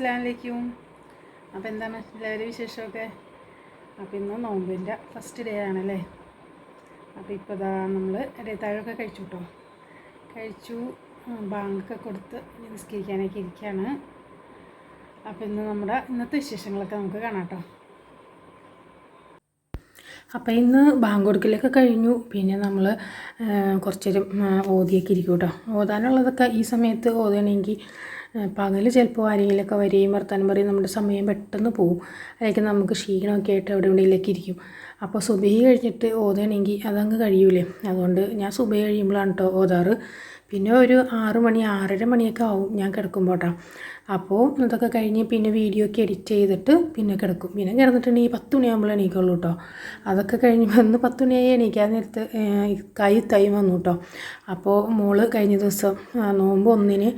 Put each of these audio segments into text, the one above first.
അസ്ലാമലൈക്കും അപ്പോൾ എന്താണ് എല്ലാവരും വിശേഷമൊക്കെ? അപ്പോൾ ഇന്ന് നോമ്പിന്റെ ഫസ്റ്റ് ഡേ ആണല്ലേ? അപ്പോൾ ഇപ്പോൾ ഇതാ നമ്മൾ ഇടയത്താഴൊക്കെ കഴിച്ചു കേട്ടോ കഴിച്ചു ബാങ്കൊക്കെ കൊടുത്ത് നിസ്കരിക്കാനൊക്കെ ഇരിക്കുകയാണ് അപ്പോൾ ഇന്ന് നമ്മുടെ ഇന്നത്തെ വിശേഷങ്ങളൊക്കെ നമുക്ക് കാണാം കേട്ടോ അപ്പോൾ ഇന്ന് ബാങ്ക് കൊടുക്കലൊക്കെ കഴിഞ്ഞു. പിന്നെ നമ്മൾ കുറച്ചേരം ഓതിയൊക്കെ ഇരിക്കും കേട്ടോ ഓതാനുള്ളതൊക്കെ ഈ സമയത്ത് ഓതണമെങ്കിൽ പകൽ ചിലപ്പോൾ ആരെങ്കിലുമൊക്കെ വരികയും വർത്താനം പറയും നമ്മുടെ സമയം പെട്ടെന്ന് പോകും അല്ലെങ്കിൽ നമുക്ക് ക്ഷീണമൊക്കെ ആയിട്ട് എവിടെ എവിടെയെങ്കിലൊക്കെ ഇരിക്കും. അപ്പോൾ സുബഹി കഴിഞ്ഞിട്ട് ഓതണമെങ്കിൽ അതങ്ങ് കഴിയൂലേ? അതുകൊണ്ട് ഞാൻ സുബഹി കഴിയുമ്പോഴാണ് കേട്ടോ ഓതാറ്. പിന്നെ ഒരു ആറ് മണി ആറര മണിയൊക്കെ ആവും ഞാൻ കിടക്കുമ്പോൾ കേട്ടോ അപ്പോൾ ഇതൊക്കെ കഴിഞ്ഞ് പിന്നെ വീഡിയോ ഒക്കെ എഡിറ്റ് ചെയ്തിട്ട് പിന്നെ കിടക്കും. പിന്നെ കിടന്നിട്ടുണ്ടെങ്കിൽ പത്ത് മണിയാകുമ്പോൾ എണീക്കുള്ളൂ കേട്ടോ അതൊക്കെ കഴിഞ്ഞ് വന്ന് പത്ത് മണിയായി എണീക്കാൻ നേരത്ത് കൈ തൈ വന്നു കേട്ടോ അപ്പോൾ മോൾ കഴിഞ്ഞ ദിവസം നോമ്പ് ഒന്നിന്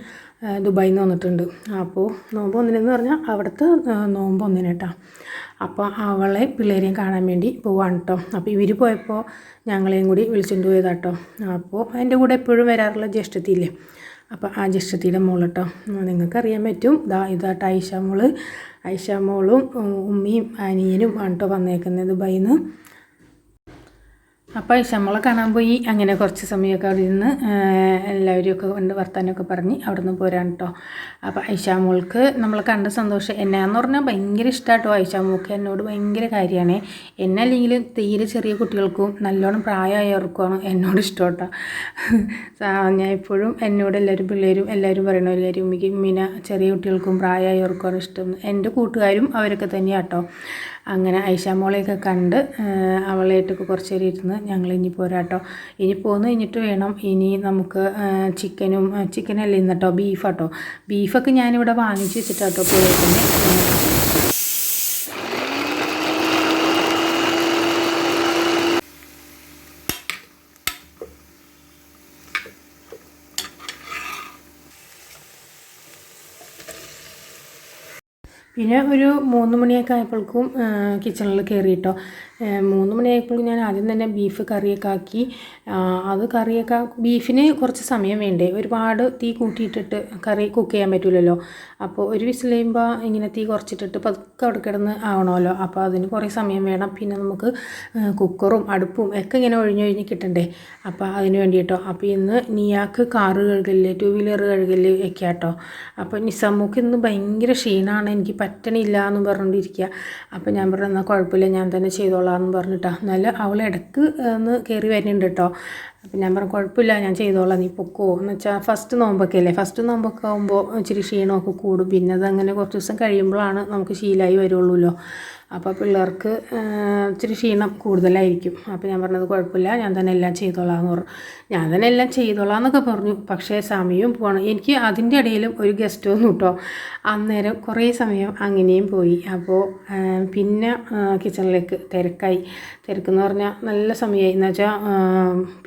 ദുബായിൽ നിന്ന് വന്നിട്ടുണ്ട്. അപ്പോൾ നോമ്പ് ഒന്നിനെന്ന് പറഞ്ഞാൽ അവിടുത്തെ നോമ്പ് ഒന്നിന് കേട്ടോ. അപ്പോൾ അവളെ പിള്ളേരെയും കാണാൻ വേണ്ടി പോവാണ് കേട്ടോ അപ്പോൾ ഇവർ പോയപ്പോൾ ഞങ്ങളെയും കൂടി വിളിച്ചുകൊണ്ട് പോയതാട്ടോ അപ്പോൾ എന്റെ കൂടെ എപ്പോഴും വരാറുള്ള ജ്യേഷ്ഠത്തിയില്ലേ അപ്പോൾ ആ ജ്യേഷ്ഠത്തിയുടെ മോൾ കേട്ടോ നിങ്ങൾക്കറിയാൻ പറ്റും ഇതാ ഇതാട്ടോ ഐഷ മോൾ. ഐഷ മോളും ഉമ്മയും അനിയനും ആണ് കേട്ടോ വന്നേക്കുന്നത് ദുബായിൽ നിന്ന് അപ്പോൾ ഐഷമ്മളെ കാണാൻ പോയി. അങ്ങനെ കുറച്ച് സമയമൊക്കെ അവിടെ നിന്ന് എല്ലാവരും ഒക്കെ കൊണ്ട് വർത്താനമൊക്കെ പറഞ്ഞ് അവിടെ നിന്ന് പോരാൻ കേട്ടോ അപ്പോൾ ഐഷാമോൾക്ക് നമ്മൾ കണ്ട സന്തോഷം എന്നാന്ന് പറഞ്ഞാൽ ഭയങ്കര ഇഷ്ടമാട്ടോ ഐഷാമോൾക്ക് എന്നോട് ഭയങ്കര കാര്യമാണ് എന്നെ അല്ലെങ്കിൽ തീരെ ചെറിയ കുട്ടികൾക്കും നല്ലോണം പ്രായമായവർക്കുമാണ് എന്നോട് ഇഷ്ടം കേട്ടോ ഞാൻ എപ്പോഴും എന്നോട് എല്ലാവരും പിള്ളേരും എല്ലാവരും ഒരു കാര്യം ഉമ്മിക്ക് ഉമ്മിനെ ചെറിയ കുട്ടികൾക്കും പ്രായമായവർക്കുമാണ് ഇഷ്ടം. എന്റെ കൂട്ടുകാരും അവരൊക്കെ തന്നെയാട്ടോ. അങ്ങനെ ഐഷാമോളെയൊക്കെ കണ്ട് അവളായിട്ടൊക്കെ കുറച്ച് നേരം ഇരുന്ന് ഞങ്ങൾ ഇനി പോരാട്ടോ. ഇനി പോന്ന് കഴിഞ്ഞിട്ട് വേണം ഇനി നമുക്ക് ചിക്കനും ചിക്കനല്ല ഇന്ന് കേട്ടോ ബീഫാട്ടോ. ബീഫൊക്കെ ഞാനിവിടെ വാങ്ങിച്ച് വെച്ചിട്ടാട്ടോ പോയേക്കുന്നത് പിന്നെ ഒരു മൂന്ന് മണിയൊക്കെ ആയപ്പോഴേക്കും കിച്ചണിൽ കയറിയിട്ടോ മൂന്ന് മണിയായപ്പോൾ ഞാൻ ആദ്യം തന്നെ ബീഫ് കറിയൊക്കെ ആക്കി. അത് കറിയൊക്കെ ബീഫിന് കുറച്ച് സമയം വേണ്ടേ? ഒരുപാട് തീ കൂട്ടിയിട്ടിട്ട് കറി കുക്ക് ചെയ്യാൻ പറ്റില്ലല്ലോ അപ്പോൾ ഒരു വിസിൽ കഴിയുമ്പോൾ ഇങ്ങനെ തീ കുറച്ചിട്ടിട്ട് പതുക്കെ അവിടെ കിടന്ന് ആവണമല്ലോ. അപ്പോൾ അതിന് കുറേ സമയം വേണം. പിന്നെ നമുക്ക് കുക്കറും അടുപ്പും ഒക്കെ ഇങ്ങനെ ഒഴിഞ്ഞൊഴിഞ്ഞ് കിട്ടണ്ടേ? അപ്പോൾ അതിന് വേണ്ടിയിട്ടോ. അപ്പോൾ ഇന്ന് നിയാക്ക് കാറ് കഴുകൽ ടു വീലർ കഴുകൽ ഒക്കെ കേട്ടോ അപ്പോൾ നിസാമുക്ക് ഇന്ന് ഭയങ്കര ക്ഷീണമാണ് എനിക്ക് പറ്റണില്ല എന്ന് പറഞ്ഞുകൊണ്ടിരിക്കുക അപ്പോൾ ഞാൻ പറഞ്ഞു എന്നാൽ കുഴപ്പമില്ല. ഞാൻ തന്നെ ചെയ്തോളാം. എന്ന് പറഞ്ഞിട്ടാ. നല്ല അവൾ ഇടയ്ക്ക് ഒന്ന് കയറി വരുന്നുണ്ട് കേട്ടോ അപ്പം ഞാൻ പറഞ്ഞു കുഴപ്പമില്ല ഞാൻ ചെയ്തോളാം നീ പൊക്കോ. എന്ന് വെച്ചാൽ ഫസ്റ്റ് നോമ്പൊക്കെ അല്ലേ? ഫസ്റ്റ് നോമ്പൊക്കെ ആകുമ്പോൾ ഇച്ചിരി ക്ഷീണമൊക്കെ കൂടും. പിന്നെ അതങ്ങനെ കുറച്ച് ദിവസം കഴിയുമ്പോഴാണ് നമുക്ക് ശീലമായി വരുള്ളൂല്ലോ. അപ്പോൾ പിള്ളേർക്ക് ഇച്ചിരി ക്ഷീണം കൂടുതലായിരിക്കും. അപ്പോൾ ഞാൻ പറഞ്ഞത് കുഴപ്പമില്ല ഞാൻ തന്നെ എല്ലാം ചെയ്തോളാം എന്ന് പറഞ്ഞു. ഞാൻ തന്നെ എല്ലാം ചെയ്തോളാം എന്നൊക്കെ പറഞ്ഞു. പക്ഷേ സമയവും പോകണം എനിക്ക് അതിന്റെ ഇടയിലും ഒരു ഗസ്റ്റ് വന്നു കേട്ടോ അന്നേരം കുറേ സമയം അങ്ങനെയും പോയി. അപ്പോൾ പിന്നെ കിച്ചണിലേക്ക് തിരക്കായി. തിരക്കെന്ന് പറഞ്ഞാൽ നല്ല സമയമായി എന്ന് വെച്ചാൽ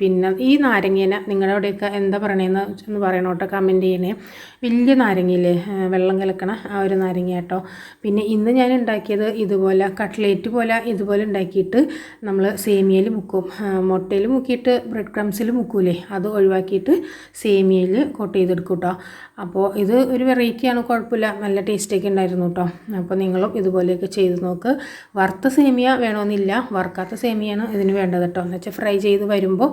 പിന്നെ ഈ നാരങ്ങേന നിങ്ങളുടെ അവിടെയൊക്കെ എന്താ പറയണേന്ന് ഒന്ന് പറയണോട്ടോ കമന്റ് ചെയ്യണേ. വലിയ നാരങ്ങയില്ലേ വെള്ളം കലക്കണ ആ ഒരു നാരങ്ങ കേട്ടോ പിന്നെ ഇന്ന് ഞാൻ ഉണ്ടാക്കിയത് ഇതുപോലെ കട്ട്ലേറ്റ് പോലെ ഇതുപോലെ ഉണ്ടാക്കിയിട്ട് നമ്മൾ സേമിയയിൽ മുക്കും. മുട്ടയിൽ മുക്കിയിട്ട് ബ്രെഡ് ക്രംസിൽ മുക്കൂലേ? അത് ഒഴിവാക്കിയിട്ട് സേമിയയിൽ കോട്ട് ചെയ്തെടുക്കും കേട്ടോ അപ്പോൾ ഇത് ഒരു വെറൈറ്റിയാണ് കുഴപ്പമില്ല. നല്ല ടേസ്റ്റൊക്കെ ഉണ്ടായിരുന്നു കേട്ടോ അപ്പോൾ നിങ്ങളും ഇതുപോലെയൊക്കെ ചെയ്ത് നോക്ക്. വറുത്ത സേമിയ വേണമെന്നില്ല വറുക്കാത്ത സേമിയാണ് ഇതിന് വേണ്ടത് കേട്ടോ എന്ന് വെച്ചാൽ ഫ്രൈ ചെയ്ത് വരുമ്പോൾ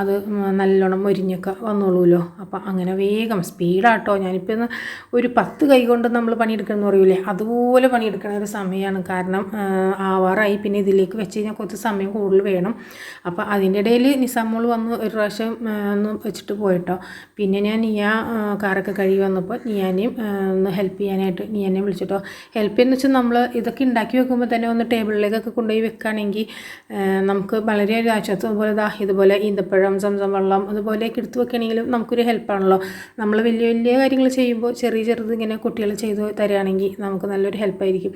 അത് നല്ലോണം മൊരിഞ്ഞൊക്കെ വന്നോളൂല്ലോ അപ്പോൾ അങ്ങനെ വേഗം സ്പീഡാട്ടോ ഞാനിപ്പോൾ ഒരു പത്ത് കൈ കൊണ്ട് നമ്മൾ പണിയെടുക്കണമെന്ന് പറയൂലേ? അതുപോലെ പണിയെടുക്കണ ഒരു സമയമാണ് കാരണം ആ, ആവാറായി. പിന്നെ ഇതിലേക്ക് വെച്ച് കഴിഞ്ഞാൽ കുറച്ച് സമയം കൂടുതൽ വേണം. അപ്പോൾ അതിന്റെ ഇടയിൽ നിസാമോൾ വന്ന് ഒരു പ്രാവശ്യം ഒന്ന് വെച്ചിട്ട് പോയിട്ടോ. പിന്നെ ഞാൻ നിയ കാറൊക്കെ കഴുകി വന്നപ്പോൾ നിയാനെയും ഒന്ന് ഹെൽപ്പ് ചെയ്യാനായിട്ട് നിയാനെ വിളിച്ചിട്ടോ. ഹെൽപ്പ് എന്ന് വെച്ചാൽ നമ്മൾ ഇതൊക്കെ ഉണ്ടാക്കി വെക്കുമ്പോൾ തന്നെ ഒന്ന് ടേബിളിലേക്കൊക്കെ കൊണ്ടുപോയി വെക്കുകയാണെങ്കിൽ നമുക്ക് വളരെ ഒരു ആശ്വാസം. അതുപോലെ ദാ ഇതുപോലെ ഈന്തപ്പഴം സംസം വെള്ളം അതുപോലെയൊക്കെ എടുത്ത് വെക്കുകയാണെങ്കിലും നമുക്കൊരു ഹെൽപ്പാണല്ലോ നമ്മൾ വലിയ വലിയ കാര്യങ്ങൾ ചെയ്യുമ്പോൾ ചെറിയ ചെറുത് ഇങ്ങനെ കുട്ടികൾ ചെയ്ത് തരികയാണെങ്കിൽ നമുക്ക് നല്ലൊരു ഹെൽപ്പായിരിക്കും.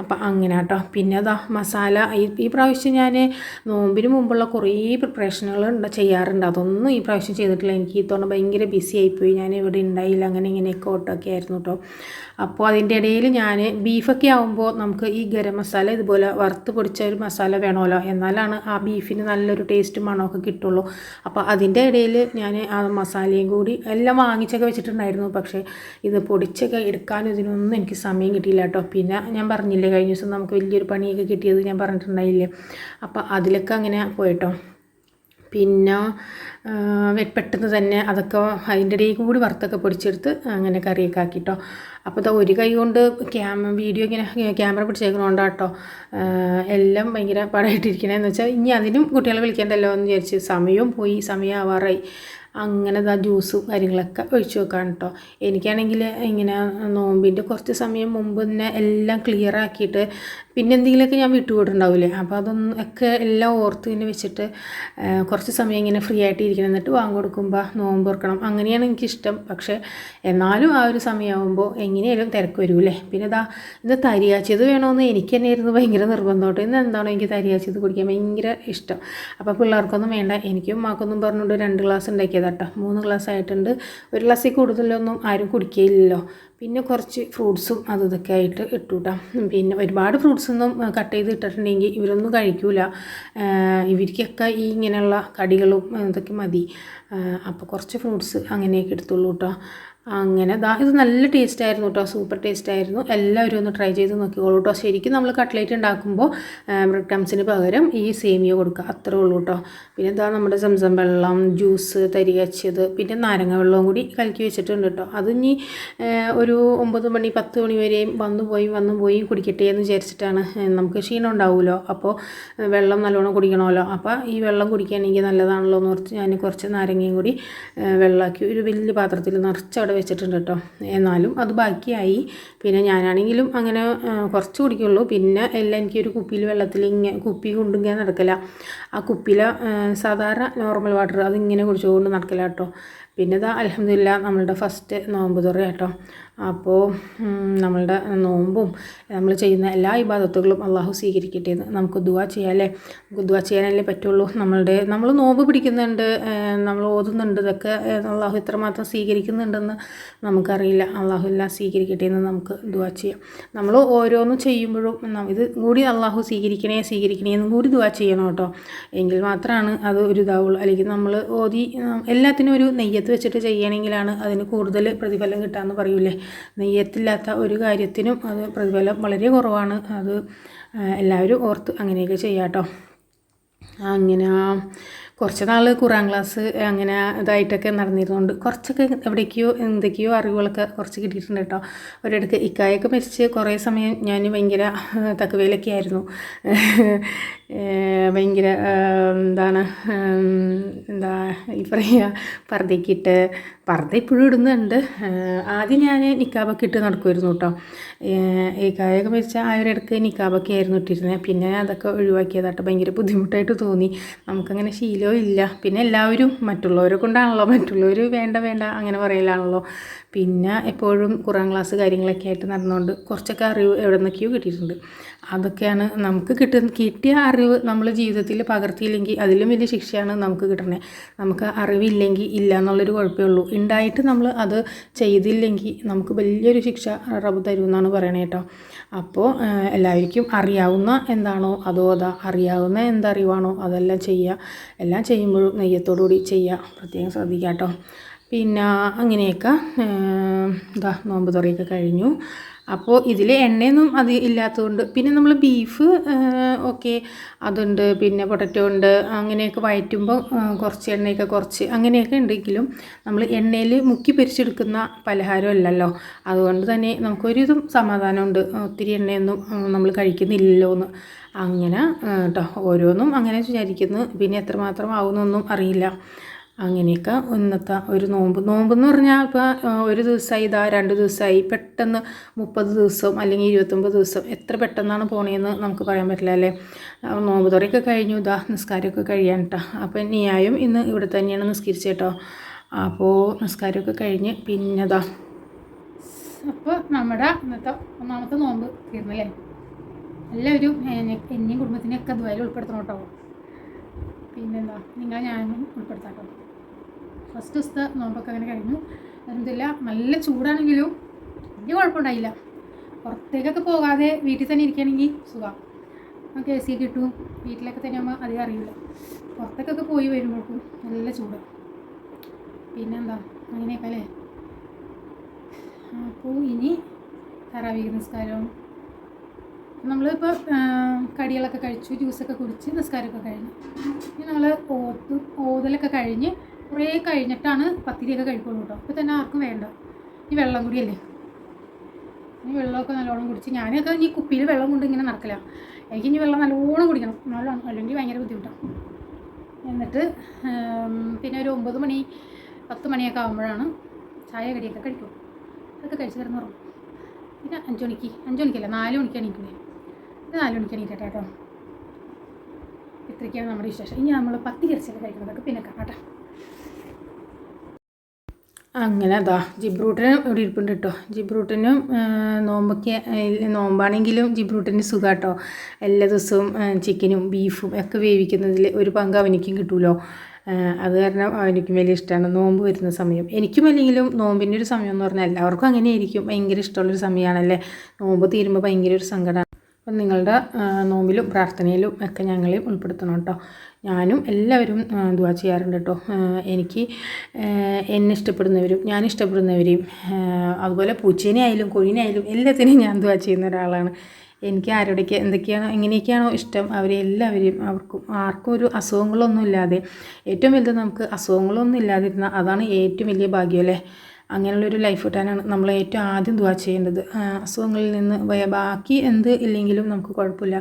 അപ്പം അങ്ങനെ അങ്ങനെ കേട്ടോ പിന്നെ അതാ മസാല. ഈ പ്രാവശ്യം ഞാൻ നോമ്പിന് മുമ്പുള്ള കുറേ പ്രിപ്പറേഷനുകൾ ഉണ്ട് ചെയ്യാറുണ്ട്. അതൊന്നും ഈ പ്രാവശ്യം ചെയ്തിട്ടില്ല. എനിക്ക് ഈ തോന്നുന്നു ഭയങ്കര ബിസി ആയിപ്പോയി. ഞാൻ ഇവിടെ ഉണ്ടായില്ല അങ്ങനെ ഇങ്ങനെയൊക്കെ ഓട്ടമൊക്കെ ആയിരുന്നു കേട്ടോ അപ്പോൾ അതിന്റെ ഇടയിൽ ഞാൻ ബീഫൊക്കെ ആകുമ്പോൾ നമുക്ക് ഈ ഗരം മസാല ഇതുപോലെ വറുത്ത് പൊടിച്ച ഒരു മസാല വേണമല്ലോ എന്നാലാണ് ആ ബീഫിന് നല്ലൊരു ടേസ്റ്റ് മണമൊക്കെ കിട്ടുള്ളൂ. അപ്പോൾ അതിന്റെ ഇടയിൽ ഞാൻ ആ മസാലയും കൂടി എല്ലാം വാങ്ങിച്ചൊക്കെ വെച്ചിട്ടുണ്ടായിരുന്നു. പക്ഷേ ഇത് പൊടിച്ചൊക്കെ എടുക്കാനും ഇതിനൊന്നും എനിക്ക് സമയം കിട്ടിയില്ല കേട്ടോ പിന്നെ ഞാൻ പറഞ്ഞില്ലേ കഴിഞ്ഞ ദിവസം നമുക്ക് വലിയൊരു പണിയൊക്കെ കിട്ടിയത് ഞാൻ പറഞ്ഞിട്ടുണ്ടായില്ലേ? അപ്പോൾ അതിലൊക്കെ അങ്ങനെ പോയിട്ടോ. പിന്നെ പെട്ടെന്ന് തന്നെ അതൊക്കെ അതിന്റെ ഇടയിൽ കൂടി വറുത്തൊക്കെ പൊടിച്ചെടുത്ത് അങ്ങനെ കറിയൊക്കെ ആക്കിട്ടോ. അപ്പോൾ ഇതാ ഒരു കൈ കൊണ്ട് ക്യാമ വീഡിയോ ഇങ്ങനെ ക്യാമറ പിടിച്ചേക്കണോണ്ടാട്ടോ. എല്ലാം ഭയങ്കര പാടായിട്ടിരിക്കണേന്ന് വെച്ചാൽ ഇനി അതിനും കുട്ടികളെ വിളിക്കേണ്ടല്ലോ എന്ന് വിചാരിച്ച് സമയവും പോയി സമയം ആവാറായി അങ്ങനെ ആ ജ്യൂസ് കാര്യങ്ങളൊക്കെ ഒഴിച്ച് വെക്കാൻ കേട്ടോ എനിക്കാണെങ്കിൽ ഇങ്ങനെ നോമ്പിന്റെ കുറച്ച് സമയം മുമ്പ് തന്നെ എല്ലാം ക്ലിയർ ആക്കിയിട്ട് പിന്നെ എന്തെങ്കിലുമൊക്കെ ഞാൻ വിട്ടുപോയിട്ടുണ്ടാവില്ലേ അപ്പോൾ അതൊന്നും ഒക്കെ എല്ലാം ഓർത്ത് ഇങ്ങനെ വെച്ചിട്ട് കുറച്ച് സമയം ഇങ്ങനെ ഫ്രീ ആയിട്ട് ഇരിക്കണം എന്നിട്ട് വാങ്ങി കൊടുക്കുമ്പോൾ നോമ്പ് തുറക്കണം. അങ്ങനെയാണ് എനിക്കിഷ്ടം. പക്ഷേ എന്നാലും ആ ഒരു സമയമാകുമ്പോൾ എങ്ങനെയായാലും തിരക്ക് വരൂല്ലേ പിന്നെ ഇതാ ഇന്ന് തരിയാച്ചത് വേണമെന്ന് എനിക്ക് തന്നെ ആയിരുന്നു ഭയങ്കര നിർബന്ധമായിട്ട് ഇന്ന് എന്താണോ എനിക്ക് തരിയാച്ചത് കുടിക്കാൻ ഭയങ്കര ഇഷ്ടം. അപ്പോൾ പിള്ളേർക്കൊന്നും വേണ്ട. എനിക്കും മാക്കൊന്നും പറഞ്ഞുകൊണ്ട് രണ്ട് ഗ്ലാസ് ഉണ്ടാക്കിയതാട്ടോ. മൂന്ന് ഗ്ലാസ് ആയിട്ടുണ്ട്. ഒരു ഗ്ലാസ്സിൽ കൂടുതലൊന്നും ആരും കുടിക്കുകയില്ലല്ലോ പിന്നെ കുറച്ച് ഫ്രൂട്ട്സും അത് ഇതൊക്കെ ആയിട്ട് ഇട്ടു പിന്നെ ഒരുപാട് ഫ്രൂട്ട്സൊന്നും കട്ട് ചെയ്ത് ഇട്ടിട്ടുണ്ടെങ്കിൽ ഇവരൊന്നും കഴിക്കൂല. ഇവർക്കൊക്കെ ഈ ഇങ്ങനെയുള്ള കടികളും ഇതൊക്കെ മതി. അപ്പോൾ കുറച്ച് ഫ്രൂട്ട്സ് അങ്ങനെയൊക്കെ എടുത്തുള്ളൂ കേട്ടോ അങ്ങനെ ദാ ഇത് നല്ല ടേസ്റ്റ് ആയിരുന്നു കേട്ടോ സൂപ്പർ ടേസ്റ്റ് ആയിരുന്നു. എല്ലാവരും ഒന്ന് ട്രൈ ചെയ്ത് നോക്കിക്കോളൂ കേട്ടോ ശരിക്കും നമ്മൾ കട്ട്ലേറ്റ് ഉണ്ടാക്കുമ്പോൾ ബ്രെഡ് ക്രംസിന് പകരം ഈ സേമിയ കൊടുക്കുക അത്രേ ഉള്ളൂ കേട്ടോ പിന്നെ ഇതാ നമ്മുടെ സംസം വെള്ളം ജ്യൂസ് തരികച്ചത് പിന്നെ നാരങ്ങ വെള്ളവും കൂടി കലക്കി വെച്ചിട്ടുണ്ട് കേട്ടോ അത് ഇനി ഒരു ഒമ്പത് മണി പത്ത് മണി വരെയും വന്നു പോയി വന്നു പോയി കുടിക്കട്ടെ എന്ന് വിചാരിച്ചിട്ടാണ് നമുക്ക് ക്ഷീണം ഉണ്ടാവുമല്ലോ അപ്പോൾ വെള്ളം നല്ലോണം കുടിക്കണമല്ലോ? അപ്പോൾ ഈ വെള്ളം കുടിക്കുകയാണെങ്കിൽ നല്ലതാണല്ലോ എന്ന് ഓർത്ത് ഞാൻ കുറച്ച് നാരങ്ങയും കൂടി വെള്ളമാക്കി ഒരു വലിയ പാത്രത്തിൽ നിറച്ച് അവിടെ വെച്ചിട്ടുണ്ട് കേട്ടോ. എന്നാലും അത് ബാക്കിയായി. പിന്നെ ഞാനാണെങ്കിലും അങ്ങനെ കുറച്ച് കുടിക്കുള്ളൂ. പിന്നെ എല്ലാം എനിക്കൊരു കുപ്പിയിൽ വെള്ളത്തിൽ ഇങ്ങനെ കുപ്പി കൊണ്ടിങ്ങനെ നടക്കില്ല ആ കുപ്പിയിലെ സാധാരണ നോർമൽ വാട്ടർ അതിങ്ങനെ കുടിച്ചുകൊണ്ട് നടക്കില്ല കേട്ടോ. പിന്നെ ഇതാ അലഹമില്ല നമ്മളുടെ ഫസ്റ്റ് നോമ്പ് തുറ കേട്ടോ. അപ്പോൾ നമ്മളുടെ നോമ്പും നമ്മൾ ചെയ്യുന്ന എല്ലാ ഇബാദത്തുകളും അള്ളാഹു സ്വീകരിക്കട്ടെ എന്ന് നമുക്ക് ദുവാ ചെയ്യാമല്ലേ നമുക്ക് ദുവാ ചെയ്യാനല്ലേ പറ്റുള്ളൂ. നമ്മളുടെ നമ്മൾ നോമ്പ് പിടിക്കുന്നുണ്ട് നമ്മൾ ഓതുന്നുണ്ട് ഇതൊക്കെ അള്ളാഹു ഇത്രമാത്രം സ്വീകരിക്കുന്നുണ്ടെന്ന് നമുക്കറിയില്ല. അള്ളാഹു എല്ലാം സ്വീകരിക്കട്ടെ എന്ന് നമുക്ക് ദുവാ ചെയ്യാം. നമ്മൾ ഓരോന്നും ചെയ്യുമ്പോഴും ഇത് കൂടി അള്ളാഹു സ്വീകരിക്കണേ സ്വീകരിക്കണേ എന്നും കൂടി ദുവാ ചെയ്യണം കേട്ടോ. എങ്കിൽ മാത്രമാണ് അത് ഒരു ഇതാവുള്ളൂ. അല്ലെങ്കിൽ നമ്മൾ ഓതി എല്ലാത്തിനും ഒരു നെയ്യത്ത് വെച്ചിട്ട് ചെയ്യണമെങ്കിലാണ് അതിന് കൂടുതൽ പ്രതിഫലം കിട്ടാമെന്ന് പറയൂലേ. നെയ്യത്തില്ലാത്ത ഒരു കാര്യത്തിനും അത് പ്രതിഫലം വളരെ കുറവാണ്. അത് എല്ലാവരും ഓർത്ത് അങ്ങനെയൊക്കെ ചെയ്യാം കേട്ടോ അങ്ങനെ കുറച്ച് നാൾ ഖുറാൻ ക്ലാസ് അങ്ങനെ ഇതായിട്ടൊക്കെ നടന്നിരുന്നുണ്ട് കുറച്ചൊക്കെ എവിടേക്കോ എന്തൊക്കെയോ അറിവുകളൊക്കെ കുറച്ച് കിട്ടിയിട്ടുണ്ട് കേട്ടോ. ഒരിടക്ക് ഇക്കായൊക്കെ മരിച്ച് കുറേ സമയം ഞാൻ ഭയങ്കര തക്കവയിലൊക്കെ ആയിരുന്നു. ഭയങ്കര എന്താണ് എന്താ ഈ പറയുക പർദ്ദയ്ക്കിട്ട് പർദ്ദ ഇപ്പോഴും ഇടുന്നുണ്ട്. ആദ്യം ഞാൻ നിക്കാബൊക്കെ ഇട്ട് നടക്കുമായിരുന്നു കേട്ടോ. ഏകായൊക്കെ മരിച്ച ആ ഒരു ഇടയ്ക്ക് നിക്കാബൊക്കെ ആയിരുന്നു ഇട്ടിരുന്നത്. പിന്നെ അതൊക്കെ ഒഴിവാക്കിയതാട്ടോ ഭയങ്കര ബുദ്ധിമുട്ടായിട്ട് തോന്നി. നമുക്കങ്ങനെ ശീലവും ഇല്ല. പിന്നെ എല്ലാവരും മറ്റുള്ളവരെ കൊണ്ടാണല്ലോ. മറ്റുള്ളവർ വേണ്ട വേണ്ട അങ്ങനെ പറയലാണല്ലോ. പിന്നെ എപ്പോഴും ഖുറാൻ ക്ലാസ് കാര്യങ്ങളൊക്കെ ആയിട്ട് നടന്നുകൊണ്ട് കുറച്ചൊക്കെ അറിവ് എവിടെ നിന്നൊക്കെയോ കിട്ടിയിട്ടുണ്ട്. അതൊക്കെയാണ് നമുക്ക് കിട്ടുന്ന കിട്ടിയ അറിവ് നമ്മൾ ജീവിതത്തിൽ പകർത്തിയില്ലെങ്കിൽ അതിലും വലിയ ശിക്ഷയാണ് നമുക്ക് കിട്ടുന്നത് നമുക്ക് അറിവില്ലെങ്കിൽ ഇല്ല എന്നുള്ളൊരു കുഴപ്പമേ ഉള്ളൂ. ഉണ്ടായിട്ട് നമ്മൾ അത് ചെയ്തില്ലെങ്കിൽ നമുക്ക് വലിയൊരു ശിക്ഷ റബ് തരും എന്നാണ് പറയണേ കേട്ടോ. അപ്പോൾ എല്ലാവർക്കും അറിയാവുന്ന എന്താണോ അതോ അതാ അറിയാവുന്ന എന്തറിവാണോ അതെല്ലാം ചെയ്യുക. എല്ലാം ചെയ്യുമ്പോഴും നെയ്യത്തോടുകൂടി ചെയ്യുക. പ്രത്യേകം ശ്രദ്ധിക്കുക കേട്ടോ. പിന്നെ അങ്ങനെയൊക്കെ ഇതാ നോമ്പ് തുറയൊക്കെ കഴിഞ്ഞു. അപ്പോൾ ഇതിൽ എണ്ണയൊന്നും അത് ഇല്ലാത്തതുകൊണ്ട് പിന്നെ നമ്മൾ ബീഫ് ഓക്കെ അതുണ്ട് പിന്നെ പൊട്ടറ്റോ ഉണ്ട് അങ്ങനെയൊക്കെ വയറ്റുമ്പോൾ കുറച്ച് എണ്ണയൊക്കെ കുറച്ച് അങ്ങനെയൊക്കെ ഉണ്ടെങ്കിലും നമ്മൾ എണ്ണയിൽ മുക്കി പൊരിച്ചെടുക്കുന്ന പലഹാരമല്ലല്ലോ അതുകൊണ്ട് തന്നെ നമുക്കൊരിതും സമാധാനമുണ്ട്. ഒത്തിരി എണ്ണയൊന്നും നമ്മൾ കഴിക്കുന്നില്ലല്ലോ എന്ന് അങ്ങനെ കേട്ടോ ഓരോന്നും അങ്ങനെ വിചാരിക്കുന്നു. പിന്നെ എത്രമാത്രം ആവുന്നൊന്നും അറിയില്ല. അങ്ങനെയൊക്കെ ഇന്നത്തെ ഒരു നോമ്പ്. നോമ്പ് എന്ന് പറഞ്ഞാൽ ഇപ്പോൾ ഒരു ദിവസമായി ഇതാ രണ്ട് ദിവസമായി. പെട്ടെന്ന് മുപ്പത് ദിവസം അല്ലെങ്കിൽ ഇരുപത്തൊമ്പത് ദിവസം എത്ര പെട്ടെന്നാണ് പോണേന്ന് നമുക്ക് പറയാൻ പറ്റില്ല അല്ലേ? നോമ്പ് തുറയൊക്കെ കഴിഞ്ഞു ഇതാ നിസ്കാരമൊക്കെ കഴിയാൻ കേട്ടോ അപ്പോൾ നീയായും ഇന്ന് ഇവിടെ തന്നെയാണ് നിസ്കരിച്ചേട്ടോ അപ്പോൾ നിസ്കാരമൊക്കെ കഴിഞ്ഞ് പിന്നെ അപ്പോൾ നമ്മുടെ ഇന്നത്തെ ഒന്നാമത്തെ നോമ്പ് തീർന്നല്ലേ എല്ലാവരും എന്നെ- എന്നെയും കുടുംബത്തിനെയൊക്കെ ദ്വയിൽ ഉൾപ്പെടുത്തണം കേട്ടോ പിന്നെന്താ നിങ്ങളെ ഞാനും ഉൾപ്പെടുത്താം കേട്ടോ ഫസ്റ്റ് ദിവസത്തെ നോമ്പൊക്കെ അങ്ങനെ കഴിഞ്ഞു. എന്തില്ല നല്ല ചൂടാണെങ്കിലും വലിയ കുഴപ്പമുണ്ടായില്ല. പുറത്തേക്കൊക്കെ പോകാതെ വീട്ടിൽ തന്നെ ഇരിക്കുകയാണെങ്കിൽ സുഖം. നമുക്ക് എ സി കിട്ടും. വീട്ടിലൊക്കെ തന്നെ ആകുമ്പോൾ അധികം അറിയില്ല. പുറത്തേക്കൊക്കെ പോയി വരുമ്പോഴേക്കും നല്ല ചൂട്. പിന്നെന്താ? അങ്ങനെയൊക്കെ അല്ലേ? അപ്പോൾ ഇനി തറാവീഹ് നിസ്കാരം. നമ്മളിപ്പോൾ കടികളൊക്കെ കഴിച്ചു ജ്യൂസൊക്കെ കുടിച്ച് നിസ്കാരമൊക്കെ കഴിഞ്ഞു. ഇനി നമ്മൾ ഓത്ത് ഓതലൊക്കെ കഴിഞ്ഞ് കുറേ കഴിഞ്ഞിട്ടാണ് പത്തിരിയൊക്കെ കഴിക്കുള്ളൂ കേട്ടോ. അപ്പോൾ തന്നെ ആർക്കും വേണ്ട. ഈ വെള്ളം കൂടിയല്ലേ ഇനി വെള്ളമൊക്കെ നല്ലോണം കുടിച്ച് ഞാനൊക്കെ ഈ കുപ്പിയിൽ വെള്ളം കൊണ്ട് ഇങ്ങനെ നടക്കില്ല എനിക്ക് ഇനി വെള്ളം നല്ലോണം കുടിക്കണം. നല്ലോണം അല്ലെങ്കിൽ ഭയങ്കര ബുദ്ധിമുട്ടാണ് എന്നിട്ട് പിന്നെ ഒരു ഒമ്പത് മണി പത്ത് മണിയൊക്കെ ആകുമ്പോഴാണ് ചായ കടിയൊക്കെ കഴിക്കും. അതൊക്കെ കഴിച്ച് പറഞ്ഞു പിന്നെ അഞ്ച് മണിക്ക് അഞ്ച് മണിക്കല്ല നാല് മണിക്ക് എണീക്കില്ലേ ഇത് നാല് മണിക്ക് എണീക്കട്ടെ കേട്ടോ. ഇത്രയ്ക്കാണ് നമ്മുടെ വിശേഷം. ഇനി നമ്മൾ പത്തി ഇറച്ചിയൊക്കെ കഴിക്കുന്നതൊക്കെ പിന്നെ കാണാം കേട്ടോ. അങ്ങനെ അതാ ജിബ്രൂട്ടിന് ഇവിടെ ഇരിപ്പുണ്ട് കേട്ടോ ജിബ്രൂട്ടിനും നോമ്പൊക്കെ നോമ്പാണെങ്കിലും ജിബ്രൂട്ടിന് കേട്ടോ എല്ലാ ദിവസവും ചിക്കനും ബീഫും ഒക്കെ വേവിക്കുന്നതിൽ ഒരു പങ്ക് അവനിക്കും കിട്ടുമല്ലോ അത് കാരണം അവനിക്കും വലിയ ഇഷ്ടമാണ് നോമ്പ് വരുന്ന സമയം. എനിക്കും അല്ലെങ്കിലും നോമ്പിന്റെ ഒരു സമയം എന്ന് പറഞ്ഞാൽ എല്ലാവർക്കും അങ്ങനെയായിരിക്കും. ഭയങ്കര ഇഷ്ടമുള്ളൊരു സമയമാണല്ലേ? നോമ്പ് തീരുമ്പോൾ ഭയങ്കര ഒരു സങ്കടമാണ് അപ്പം നിങ്ങളുടെ നോമ്പിലും പ്രാർത്ഥനയിലും ഒക്കെ ഞങ്ങളെയും ഉൾപ്പെടുത്തണം കേട്ടോ. ഞാനും എല്ലാവരും ദുവാ ചെയ്യാറുണ്ട് കേട്ടോ. എനിക്ക് എന്നെ ഇഷ്ടപ്പെടുന്നവരും ഞാൻ ഇഷ്ടപ്പെടുന്നവരെയും അതുപോലെ പൂച്ചേനെ ആയാലും കോഴിനെ ആയാലും എല്ലാത്തിനെയും ഞാൻ ദുവാ ചെയ്യുന്ന ഒരാളാണ്. എനിക്ക് ആരോടൊക്കെ എന്തൊക്കെയാണോ എങ്ങനെയൊക്കെയാണോ ഇഷ്ടം അവരെ എല്ലാവരെയും അവർക്കും ആർക്കും ഒരു അസുഖങ്ങളൊന്നും ഇല്ലാതെ ഏറ്റവും വലുത് നമുക്ക് അസുഖങ്ങളൊന്നും ഇല്ലാതിരുന്ന അതാണ് ഏറ്റവും വലിയ ഭാഗ്യം അല്ലേ? അങ്ങനെയുള്ളൊരു ലൈഫ് കിട്ടാനാണ് നമ്മൾ ഏറ്റവും ആദ്യം ദുവാ ചെയ്യേണ്ടത്. അസുഖങ്ങളിൽ നിന്ന് ബാക്കി എന്ത് ഇല്ലെങ്കിലും നമുക്ക് കുഴപ്പമില്ല.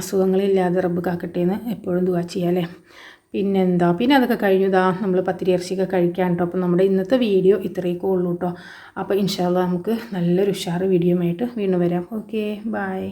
അസുഖങ്ങളില്ലാതെ റബ്ബ് കാക്കട്ടെ എന്ന് എപ്പോഴും ദുവാ ചെയ്യാമല്ലേ പിന്നെന്താ? പിന്നെ അതൊക്കെ കഴിഞ്ഞതാ നമ്മൾ പത്തിരി ഇറച്ചിയൊക്കെ കഴിക്കാൻ കേട്ടോ. അപ്പം നമ്മുടെ ഇന്നത്തെ വീഡിയോ ഇത്രയൊക്കെ ഉള്ളൂ കേട്ടോ. അപ്പോൾ ഇൻഷാല്ല നമുക്ക് നല്ലൊരു ഉഷാറ് വീഡിയോ ആയിട്ട് വീണ്ടും വരാം. Okay bye